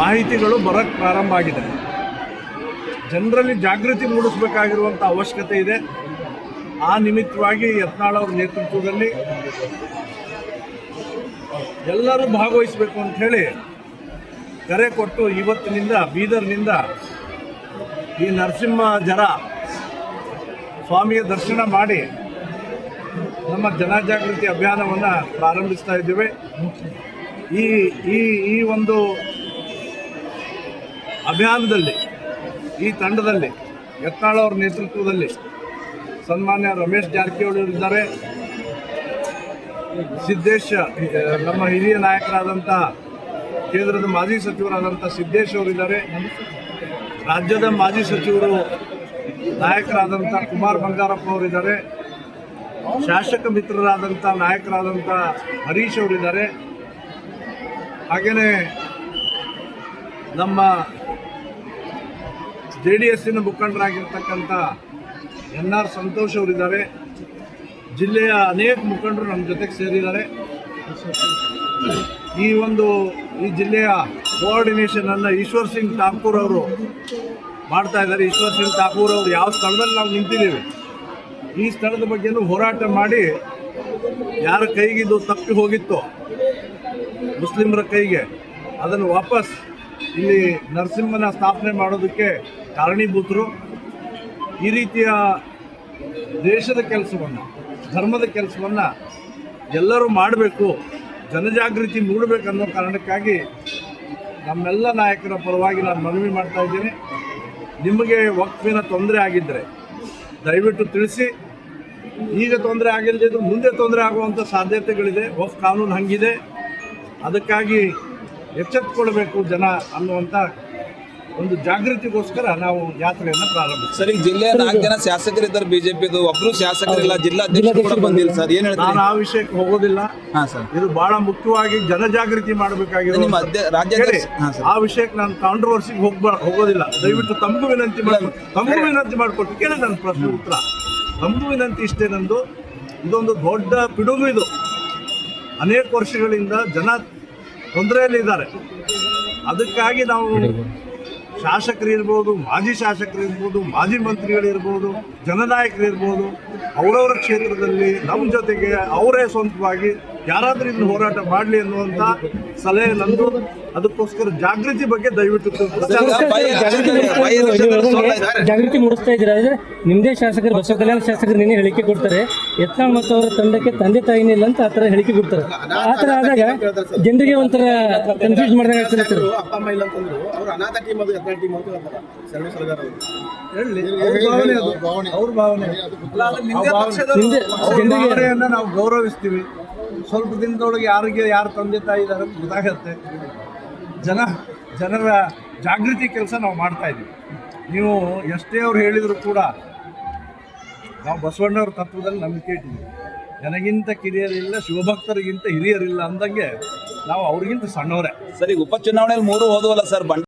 ಮಾಹಿತಿಗಳು ಬರಕ್ಕೆ ಪ್ರಾರಂಭ ಆಗಿದೆ. ಜನರಲ್ಲಿ ಜಾಗೃತಿ ಮೂಡಿಸಬೇಕಾಗಿರುವಂಥ ಅವಶ್ಯಕತೆ ಇದೆ. ಆ ನಿಮಿತ್ತವಾಗಿ ಯತ್ನಾಳ್ ಅವ್ರ ನೇತೃತ್ವದಲ್ಲಿ ಎಲ್ಲರೂ ಭಾಗವಹಿಸಬೇಕು ಅಂತ ಹೇಳಿ ಕರೆ ಕೊಟ್ಟು ಇವತ್ತಿನಿಂದ, ಬೀದರ್ನಿಂದ ಈ ನರಸಿಂಹ ಜರ ಸ್ವಾಮಿಯ ದರ್ಶನ ಮಾಡಿ ನಮ್ಮ ಜನಜಾಗೃತಿ ಅಭಿಯಾನವನ್ನು ಪ್ರಾರಂಭಿಸ್ತಾ ಇದ್ದೇವೆ. ಈ ಈ ಈ ಒಂದು ಅಭಿಯಾನದಲ್ಲಿ, ಈ ತಂಡದಲ್ಲಿ, ಯತ್ನಾಳ್ ಅವರ ನೇತೃತ್ವದಲ್ಲಿ ಸನ್ಮಾನ್ಯ ರಮೇಶ್ ಜಾರಕಿಹೊಳಿ ಅವರು ಇದ್ದಾರೆ. ಸಿದ್ದೇಶ್ ನಮ್ಮ ಹಿರಿಯ ನಾಯಕರಾದಂಥ ಕೇಂದ್ರದ ಮಾಜಿ ಸಚಿವರಾದಂಥ ಸಿದ್ದೇಶ್ ಅವರಿದ್ದಾರೆ ರಾಜ್ಯದ ಮಾಜಿ ಸಚಿವರು ನಾಯಕರಾದಂಥ ಕುಮಾರ್ ಬಂಗಾರಪ್ಪ ಅವರಿದ್ದಾರೆ ಶಾಸಕ ಮಿತ್ರರಾದಂಥ ನಾಯಕರಾದಂಥ ಹರೀಶ್ ಅವರಿದ್ದಾರೆ ಹಾಗೆಯೇ ನಮ್ಮ ಜೆ ಡಿ ಎಸ್ಸಿನ ಮುಖಂಡರಾಗಿರ್ತಕ್ಕಂಥ ಎನ್ ಆರ್ ಸಂತೋಷ್ ಅವರಿದ್ದಾರೆ. ಜಿಲ್ಲೆಯ ಅನೇಕ ಮುಖಂಡರು ನಮ್ಮ ಜೊತೆಗೆ ಸೇರಿದ್ದಾರೆ. ಈ ಒಂದು ಈ ಜಿಲ್ಲೆಯ ಕೋಆರ್ಡಿನೇಷನ್ ಅನ್ನು ಈಶ್ವರ್ ಸಿಂಗ್ ಠಾಕೂರ್ ಅವರು ಮಾಡ್ತಾ ಇದ್ದಾರೆ. ಈಶ್ವರ್ ಸಿಂಗ್ ಠಾಕೂರ್ ಅವರು ಯಾವ ಸ್ಥಳದಲ್ಲಿ ನಾವು ನಿಂತಿದ್ದೀವಿ, ಈ ಸ್ಥಳದ ಬಗ್ಗೆನೂ ಹೋರಾಟ ಮಾಡಿ ಯಾರ ಕೈಗಿದ್ದು ತಪ್ಪಿ ಹೋಗಿತ್ತೋ, ಮುಸ್ಲಿಮರ ಕೈಗೆ ಅದನ್ನು ವಾಪಸ್ ಇಲ್ಲಿ ನರಸಿಂಹನ ಸ್ಥಾಪನೆ ಮಾಡೋದಕ್ಕೆ ಕಾರಣೀಭೂತರು ಈ ರೀತಿಯ ದೇಶದ ಕೆಲಸವನ್ನು, ಧರ್ಮದ ಕೆಲಸವನ್ನು ಎಲ್ಲರೂ ಮಾಡಬೇಕು, ಜನಜಾಗೃತಿ ಮೂಡಬೇಕನ್ನೋ ಕಾರಣಕ್ಕಾಗಿ ನಮ್ಮೆಲ್ಲ ನಾಯಕರ ಪರವಾಗಿ ನಾನು ಮನವಿ ಮಾಡ್ತಾ ಇದ್ದೀನಿ. ನಿಮಗೆ ವಕ್ಫಿನ ತೊಂದರೆ ಆಗಿದ್ದರೆ ದಯವಿಟ್ಟು ತಿಳಿಸಿ. ಈಗ ತೊಂದರೆ ಆಗಿಲ್ಲದಿದ್ದು ಮುಂದೆ ತೊಂದರೆ ಆಗುವಂಥ ಸಾಧ್ಯತೆಗಳಿದೆ ವಫ್ ಕಾನೂನು ಹಂಗಿದೆ. ಅದಕ್ಕಾಗಿ ಎಚ್ಚೆತ್ತುಕೊಳ್ಬೇಕು ಜನ ಅನ್ನುವಂಥ ಒಂದು ಜಾಗೃತಿಗೋಸ್ಕರ ನಾವು ಯಾತ್ರೆಯನ್ನು ಪ್ರಾರಂಭಿಸ್ತೀವಿ. ಸರ್ ಈಗ ಜಿಲ್ಲೆಯ ನಾಲ್ಕು ಜನ ಶಾಸಕರಿದ್ದಾರೆ ಬಿಜೆಪಿದು ಒಬ್ರು ಶಾಸಕರಿಲ್ಲ ಜಿಲ್ಲಾಧ್ಯಕ್ಷರು ಕೂಡ ಬಂದಿಲ್ಲ ಸರ್. ಏನ್ ನಾನು ಹೇಳ್ತೀರಿ ಆ ವಿಷಯಕ್ಕೆ ಹೋಗೋದಿಲ್ಲ. ಹಾ ಸರ್. ಇದು ಬಹಳ ಮುಖ್ಯವಾಗಿ ಜನ ಜಾಗೃತಿ ಮಾಡಬೇಕಾಗಿದೆ ನಿಮ್ಮ ಅಧ್ಯ- ರಾಜ್ಯಾಧ್ಯಕ್ಷ ಹಾ ಸರ್. ಆ ವಿಷಯಕ್ಕೆ ನಾನು ಕಾಂಟ್ರವರ್ಸಿಗೆ ಹೋಗ್ಬ ಹೋಗೋದಿಲ್ಲ. ದಯವಿಟ್ಟು ತಮಗೂ ವಿನಂತಿ ಮಾಡಿ ತಮಗೂ ವಿನಂತಿ ಮಾಡ್ಕೊಟ್ಟು ಕೇಳಿ ನನ್ನ ಪ್ರಶ್ನೆ ಉತ್ತರ. ತಮಗೂ ವಿನಂತಿ ಇಷ್ಟೇ ನಂದು. ಇದೊಂದು ದೊಡ್ಡ ಪಿಡುಗು ಇದು. ಅನೇಕ ವರ್ಷಗಳಿಂದ ಜನ ತೊಂದರೆಯಲ್ಲಿದ್ದಾರೆ. ಅದಕ್ಕಾಗಿ ನಾವು ಶಾಸಕರು ಇರ್ಬೋದು ಮಾಜಿ ಶಾಸಕರು ಇರ್ಬೋದು ಮಾಜಿ ಮಂತ್ರಿಗಳಿರ್ಬೋದು ಜನನಾಯಕರಿರ್ಬೋದು ಅವರವರ ಕ್ಷೇತ್ರದಲ್ಲಿ ನಮ್ಮ ಜೊತೆಗೆ ಅವರೇ ಸ್ವಂತವಾಗಿ ಯಾರಾದರೂ ಇದನ್ನು ಹೋರಾಟ ಮಾಡಲಿ ಅನ್ನುವಂಥ ಸಲಹೆ ನಂದು. ಅದಕ್ಕೋಸ್ಕರ ಜಾಗೃತಿ ಬಗ್ಗೆ ದಯವಿಟ್ಟು. ಜಾಗೃತಿ ಮೂಡಿಸ್ತಾ ಇದ್ದೀರಾ ಅಂದ್ರೆ ನಿಮ್ದೇ ಶಾಸಕರು ಬಸವ ಕಲ್ಯಾಣ ಶಾಸಕರು ನಿನ್ನೆ ಹೇಳಿಕೆ ಕೊಡ್ತಾರೆ. ಯತ್ನಾಳ್ ಮತ್ತು ಅವರ ತಂಡಕ್ಕೆ ತಂದೆ ತಾಯಿನೇ ಇಲ್ಲ ಅಂತ ಥರ ಹೇಳಿಕೆ ಕೊಡ್ತಾರೆ. ಆ ಥರ ಆದಾಗ ಜನರಿಗೆ ಒಂಥರ ಕನ್ಫ್ಯೂಸ್ ಮಾಡಿದಾಗ ಆಗ್ತದೆ ಸರ್. ಅಪ್ಪ ಅಮ್ಮ ಇಲ್ಲ ಅಂತಂದ್ರು ಅವ್ರು ಅನಾಥ ಟೀಮ್ ಅದು ಎತ್ತ ಟೀಮ್ ಅಂತ ಹೇಳ್ತಾರೆ ಸರ್ಕಾರ ಹೇಳಿ ಅವ್ರ ಭಾವನೆ ಅದು. ಅವ್ರ ಭಾವನೆ. ಆ ಜನರಿಗೆ ನಾವು ಗೌರವಿಸ್ತೀವಿ. ಸ್ವಲ್ಪ ದಿನದೊಳಗೆ ಯಾರಿಗೆ ಯಾರು ತಂದೆ ತಾಯಿ ಇದ್ದಾರೆ ಅಂತ ಗೊತ್ತಾಗತ್ತೆ. ಜನ, ಜನರ ಜಾಗೃತಿ ಕೆಲಸ ನಾವು ಮಾಡ್ತಾ ಇದ್ದೀವಿ. ನೀವು ಎಷ್ಟೇ ಅವ್ರು ಹೇಳಿದರೂ ಕೂಡ ನಾವು ಬಸವಣ್ಣವ್ರ ತತ್ವದಲ್ಲಿ ನಂಬಿಕೆ ಇಟ್ಟಿದ್ದೀವಿ. ನನಗಿಂತ ಕಿರಿಯರಿಲ್ಲ, ಶಿವಭಕ್ತರಿಗಿಂತ ಹಿರಿಯರಿಲ್ಲ ಅಂದಂಗೆ ನಾವು ಅವ್ರಿಗಿಂತ ಸಣ್ಣವರೇ. ಸರಿ ಉಪಚುನಾವಣೆಯಲ್ಲಿ ಮೂರು ಹೋದವಲ್ಲ ಸರ್, ಬಂಡ